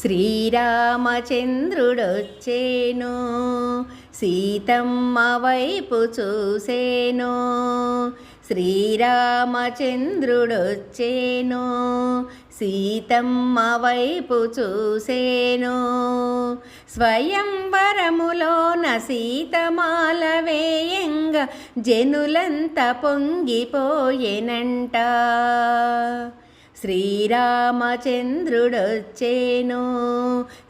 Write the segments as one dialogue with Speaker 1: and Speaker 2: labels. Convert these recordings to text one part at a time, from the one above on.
Speaker 1: శ్రీరామచంద్రుడొచ్చేను సీతమ్మ వైపు చూసేను శ్రీరామచంద్రుడొచ్చేను సీతమ్మ వైపు చూసేను. స్వయంవరములోన సీతమాల వేయంగా జనులంత పొంగిపోయేనంట. శ్రీరామచంద్రుడొచ్చేను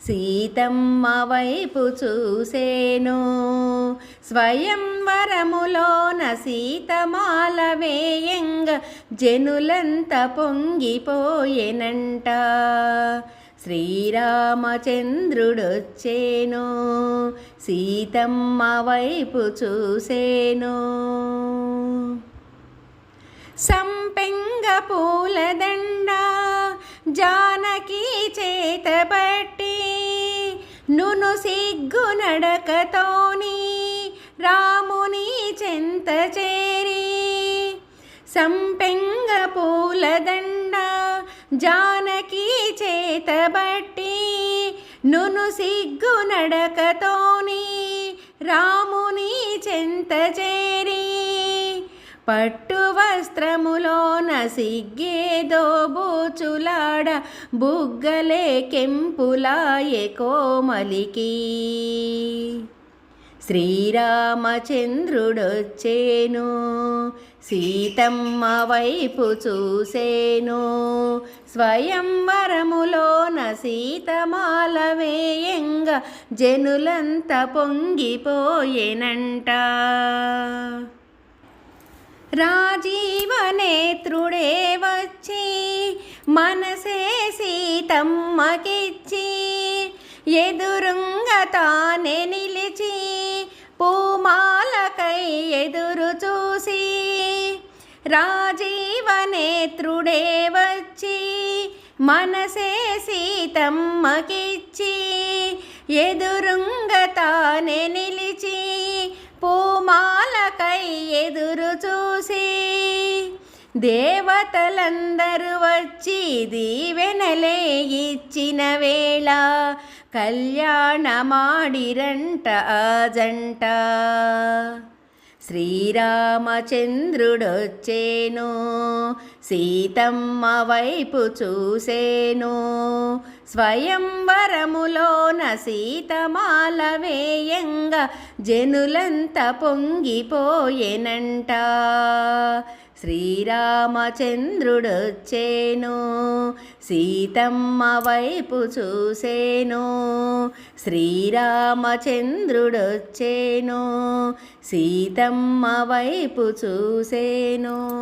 Speaker 1: సీతమ్మ వైపు చూసేను. స్వయంవరములోన సీతమాల వేయంగ జనులంత పొంగిపోయేనంట. శ్రీరామచంద్రుడొచ్చేను సీతమ్మ వైపు చూసేను. సంపెంగ పూలదండ జానకి చేతబట్టి నును సిగ్గు నడకతోని రాముని చెంత చేరి సంపెంగ పూలదండ జానకి చేతబట్టి నును సిగ్గు నడకతోని రాముని చెంత చేరి పట్టు వస్త్రములోన సిగ్గేదో బూచులాడ బుగ్గలే కెంపులాయే కోమలికి. శ్రీరామచంద్రుడొచ్చేను సీతమ్మ వైపు చూసేను. స్వయంవరములోన సీతమాల వేయంగా జనులంత పొంగిపోయేనంట. రాజీవనేత్రుడే వచ్చి మనసే సీతమ్మకిచ్చి ఎదురుంగ తానే నిలిచి పూమాలకై ఎదురు చూసి రాజీవనేత్రుడే వచ్చి మనసే సీతమ్మకిచ్చి ఎదురుంగ తానే నిలిచి దేవతలందరూ వచ్చి దీవెనలే ఇచ్చిన వేళ కళ్యాణమాడిరంట ఆ జంట. శ్రీరామచంద్రుడొచ్చేను సీతమ్మ వైపు చూసేను స్వయంవరములోన సీతమాల వేయంగా జనులంత పొంగిపోయేనంట. శ్రీరామచంద్రుడొచ్చేను సీతమ్మ వైపు చూసేను శ్రీరామచంద్రుడొచ్చేను సీతమ్మ వైపు చూసేను.